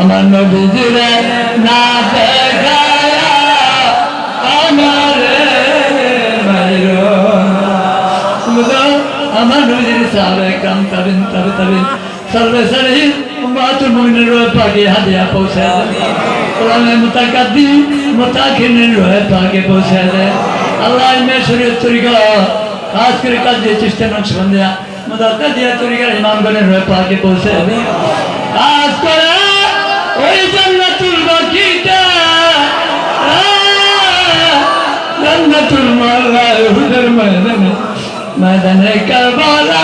আমার নবীজিরে না দেখায়া আমার আমার নবীজির সাহাবে কাম তাবিন তাবে তাবিন। সর্বে সারি উম্মাতুল মুমিনের রয়ে পাকে হাদিয়া পৌঁছে কোরআনে মুতাকাদ্দি মুতাখিনের রয়ে পাকে পৌঁছে দেয়। আল্লাহ ইলমে শরীয়ত তরিকা, খাস করে কাজ দিয়ে চেষ্টা নকশ বন্দিয়া মুদাক্কা দিয়া তরিকার ইমামগণের রয়ে পাকে পৌঁছে কাজ করে এই জান্নাতুল বাকিটা জান্নাতুল মাল্লা হুজুর ময়দানে ময়দানে কারবালা।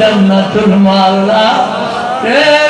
জান্নাতুল মাল্লা রে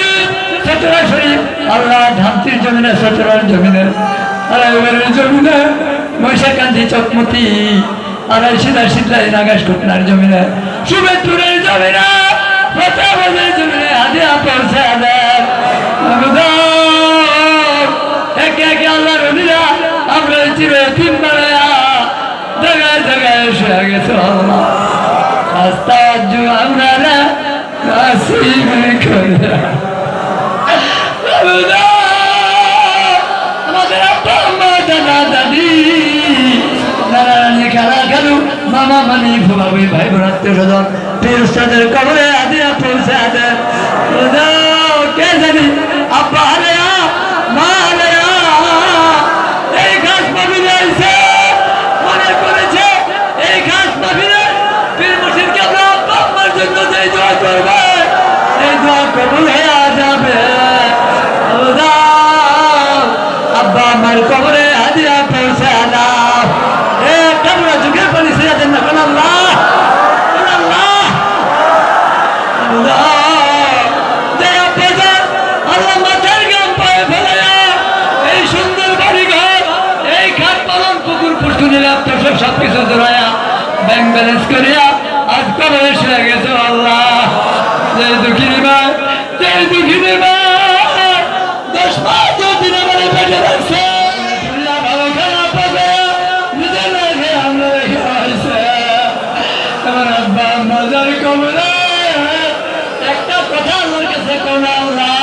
সতরা শরীফ আল্লাহ ধামতির জমিনে সতরার জমিনে আড়াইবারের জমিনে মহিষাকান্তি চকমতি আড়াই সিধা সিদ্ধাই নাগাস কুটনার জমিনে। শুভেচ্ছুরের জমিনে ফতেহাবাদের জমিনে বুই ভাই আত্মীয় স্বজন পীর উস্তাদের কবরে আদিয়া পৌঁছে আদে কে জানি? আব্বা হারেয়া মা হারেয়া এই ঘাস পাবিলে আইছে করেছে, এই ঘাস পাবিলে পীর মুর্শিদকে আমরা আব্বা আম্মার জন্য যে দোয়া করবে এই দোয়া কবুল যাবে। আব্বা আমার কবরে সব কিছু ব্যাংক ব্যালেন্স করিয়া আজ কবে এসে গেছে আল্লাহ। যে দুঃখিনী ভাই যে দুঃখিনী ভাই, দশ মাস দিন আমার পেটে রাখছে। আমরা আমার একটা কথা আল্লাহর কাছে কোন আল্লাহ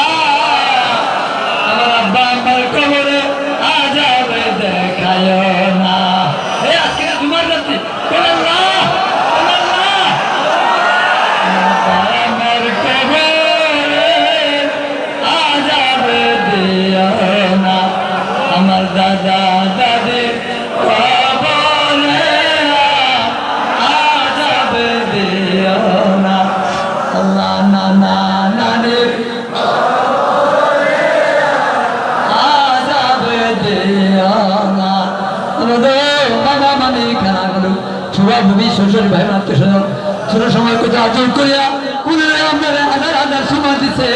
আমাদের বাবা মানে খানা গেল। ছুয়া ভূমি, শ্বশুর ভাই আত্মীয় স্বজন ছোট সময় কোথাও আচর করিয়া কুলে আপনারা হাজার হাজার সময় দিছে।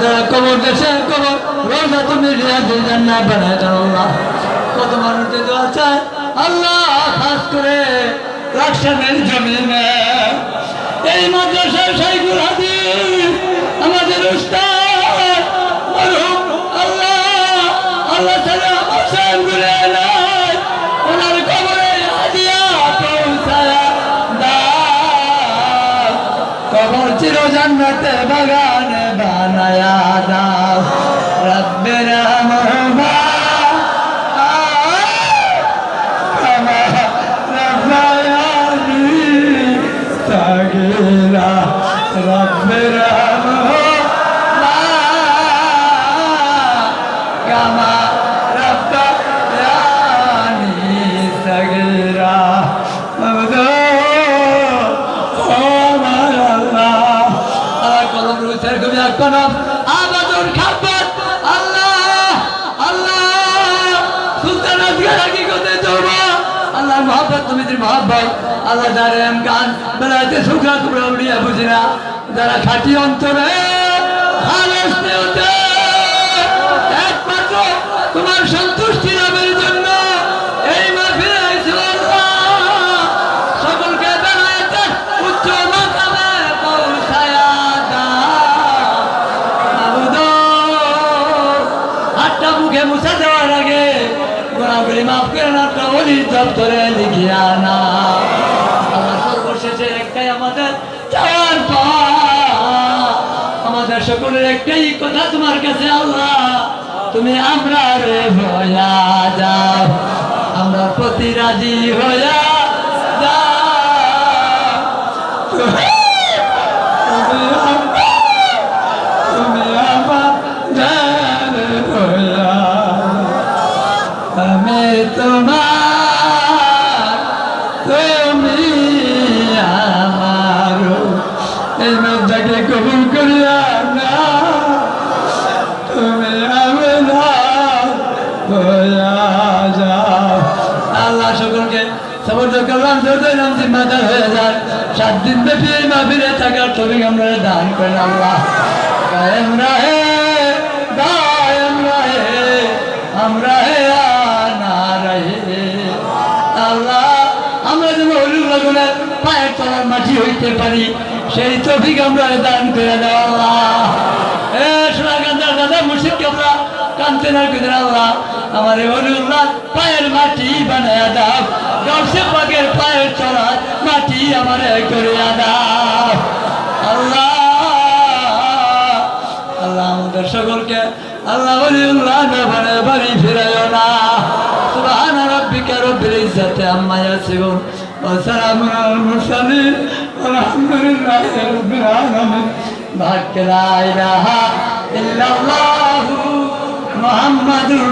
যারা কবর দেশে কবর রোজা তুমি রিয়াজের জান্না বানায় দেন আল্লাহ। কত মানুষের দোয়া চায় আল্লাহ খাস করে রাকসানের জমিনে। এই মাদ্রাসার শাইখুল হাদিস, আমাদের উস্তাদ আল্লাহ আল্লাহ তাআলা আমার সাহেব জান্নাতে বাগানে বানায়া দাও রব্বের রহমা كما ربياني صغيرا رب ارحمهما كما মহব্বত আল্লাহ যারা গান বেড়াতে সুখা তোমরা উড়িয়া বুঝি না যারা খাটি অন্তরে তোমার সন্তুষ্টি লাভের জন্য এই মাহফিলে সকলকে বেড়াতে উচ্চ মাকামে পৌঁছায়া হাতটা মুখে মুছে দেওয়ার আগে গোড়াগুলি মাফ করে না একটা অলির দপ্তরে লিখিয়া না আমার সর্বশেষে একটাই আমাদের চাওয়ার পাওয়া আমাদের সকলের একটাই কথা তোমার কাছে আল্লাহ তুমি আমরা রে হইয়া যাও আমরা প্রতি রাজি হইয়া যাও তুমি জিম্মাদার হয়ে সাত দিন ব্যাপী এই মাহফিলে থাকার ছবি আমরা দান করেন আল্লাহ। রাহে আমরা হে আল্লাহ, আমরা পায়ের মাটি হইতে পারি, সেই তফিক আমরা দান করে দাও আল্লাহ। এ দাদা মুর্শিদ আমরা কানতে না আল্লাহ। আমার হলুল্লাহ পায়ের মাটি বানায় দাও। গর্ষে পাকের আমার করে দাও? আল্লাহ। আল্লাহ আমাদের সকলকে, আল্লাহ ওলিউল্লাহ ব্যাপারে বাড়ি ফিরাইও না। সুবহান রাব্বিকা রব্বিল ইজ্জাতি আম্মা ইয়াসিফুন। ওয়া সালামুন আলাল মুরসালিন। আলহামদুলিল্লাহি রাব্বিল আলামিন।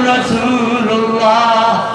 রাসূলুল্লাহ।